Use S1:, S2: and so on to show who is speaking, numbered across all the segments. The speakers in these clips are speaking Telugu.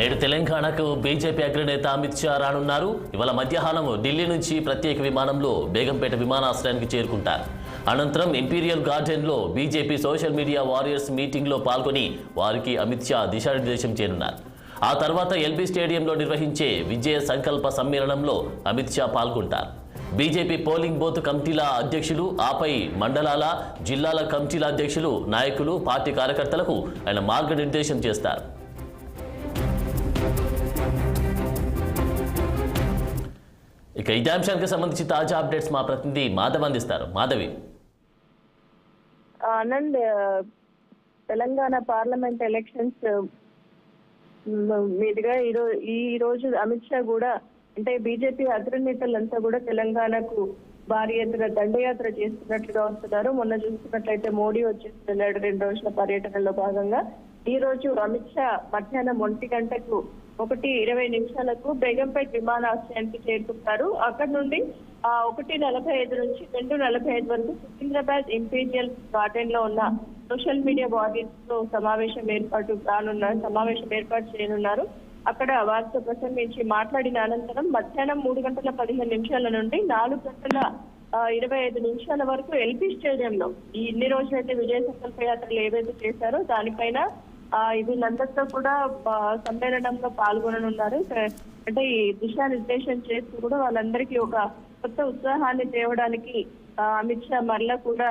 S1: నేడు తెలంగాణకు బీజేపీ అగ్రనేత అమిత్ షా రానున్నారు. ఇవాళ మధ్యాహ్నం ఢిల్లీ నుంచి ప్రత్యేక విమానంలో బేగంపేట విమానాశ్రయానికి చేరుకుంటారు. అనంతరం ఇంపీరియల్ గార్డెన్లో బీజేపీ సోషల్ మీడియా వారియర్స్ మీటింగ్లో పాల్గొని వారికి అమిత్ షా దిశానిర్దేశం చేయనున్నారు. ఆ తర్వాత ఎల్బీ స్టేడియంలో నిర్వహించే విజయ సంకల్ప సమ్మేళనంలో అమిత్ షా పాల్గొంటారు. బీజేపీ పోలింగ్ బూత్ కమిటీల అధ్యక్షులు ఆపై మండలాల జిల్లాల కమిటీల అధ్యక్షులు నాయకులు పార్టీ కార్యకర్తలకు ఆయన మార్గనిర్దేశం చేస్తారు. ఇక ఇదే అంశానికి సంబంధించి తాజా అప్డేట్స్ మా ప్రతినిధి మాధవ్ అందిస్తారు. మాధవి.
S2: ఆనంద్ తెలంగాణ పార్లమెంట్ ఎలక్షన్స్ మీదుగా ఈ రోజు ఈ రోజు అమిత్ షా కూడా అంటే బీజేపీ అగ్రనేతలంతా కూడా తెలంగాణకు భారీ ఎత్తున దండయాత్ర చేస్తున్నట్లుగా వస్తున్నారు మొన్న చూసుకున్నట్లయితే మోడీ వచ్చేస్తున్నాడు రెండు రోజుల పర్యటనలో భాగంగా ఈ రోజు అమిత్ షా మధ్యాహ్నం ఒంటి గంటకు ఒకటి ఇరవై నిమిషాలకు బేగంపేట్ విమానాశ్రయానికి చేరుకుంటారు. అక్కడ నుండి ఒకటి నలభై ఐదు నుంచి రెండు నలభై ఐదు వరకు సికింద్రాబాద్ ఇంపీరియల్ గార్డెన్లో ఉన్న సోషల్ మీడియా బాడీస్తో సమావేశం ఏర్పాటు కానున్నారు సమావేశం ఏర్పాటు చేయనున్నారు. అక్కడ వారితో ప్రసంగించి మాట్లాడిన అనంతరం మధ్యాహ్నం మూడు గంటల పదిహేను నిమిషాల నుండి నాలుగు గంటల ఇరవై ఐదు నిమిషాల వరకు ఎల్పీ స్టేడియంలో ఈ ఇన్ని రోజులైతే విజయ సంకల్ప యాత్రలు ఏవైతే చేశారో దానిపైన వీళ్ళందరితో కూడా సమ్మేళనంలో పాల్గొననున్నారు. అంటే ఈ దిశానిర్దేశం చేస్తూ కూడా వాళ్ళందరికీ ఒక కొత్త ఉత్సాహాన్ని తేవడానికి ఆ, అమిత్ షా మరలా కూడా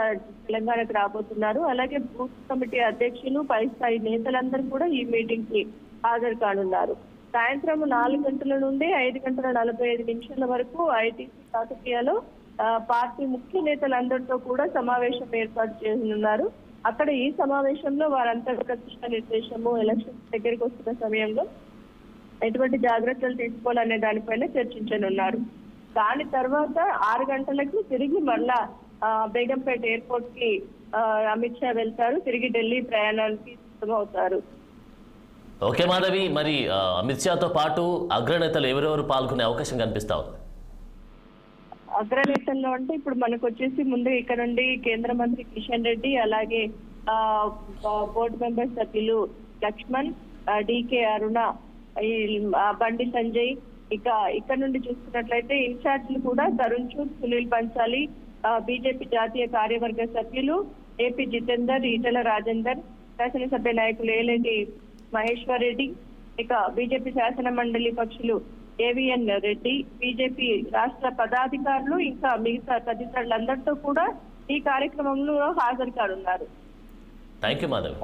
S2: తెలంగాణకు రాబోతున్నారు. అలాగే బూత్ కమిటీ అధ్యక్షులు పై స్థాయి నేతలందరూ కూడా ఈ మీటింగ్కి హాజరు కానున్నారు. సాయంత్రం నాలుగు గంటల నుండి ఐదు గంటల నలభై ఐదు నిమిషాల వరకు ఐటీసీ కాకతీయలో ఆ, పార్టీ ముఖ్య నేతలందరితో కూడా సమావేశం ఏర్పాటు చేయనున్నారు. అక్కడ ఈ సమావేశంలో వారంతా ఒక నిర్దేశము ఎలక్షన్ దగ్గరికి వస్తున్న సమయంలో ఎటువంటి జాగ్రత్తలు తీసుకోవాలనే దానిపైన చర్చించనున్నారు. దాని తర్వాత ఆరు గంటలకి తిరిగి మళ్ళా బేగంపేట ఎయిర్పోర్ట్కి అమిత్ షా వెళ్తారు. తిరిగి ఢిల్లీ ప్రయాణానికి సిద్ధమవుతారు.
S1: ఓకే మాధవి మరి అమిత్ షాతో పాటు అగ్రనేతలు ఎవరెవరు పాల్గొనే అవకాశం కనిపిస్తా ఉంది?
S2: అగ్రనేతల్లో అంటే ఇప్పుడు మనకు వచ్చేసి ముందు ఇక్కడ నుండి కేంద్ర మంత్రి కిషన్ రెడ్డి అలాగే బోర్డు మెంబర్ సభ్యులు లక్ష్మణ్ డికే అరుణ ఈ బండి సంజయ్ ఇక ఇక్కడ నుండి చూసుకున్నట్లయితే ఇన్ఛార్జ్లు కూడా తరుణ్ చూడ్ సునీల్ పంచాలి బీజేపీ జాతీయ కార్యవర్గ సభ్యులు ఏపీ జితేందర్ ఈటల రాజేందర్ శాసనసభ్య నాయకులు ఏలేటి మహేశ్వర్ రెడ్డి ఇక బీజేపీ శాసన మండలి పక్షులు ఏవిఎన్ రెడ్డి బీజేపీ రాష్ట్ర పదాధికారులు ఇంకా మిగతా తదితరులందరితో కూడా ఈ కార్యక్రమంలో హాజరు కానున్నారు.
S1: Thank you Madhavi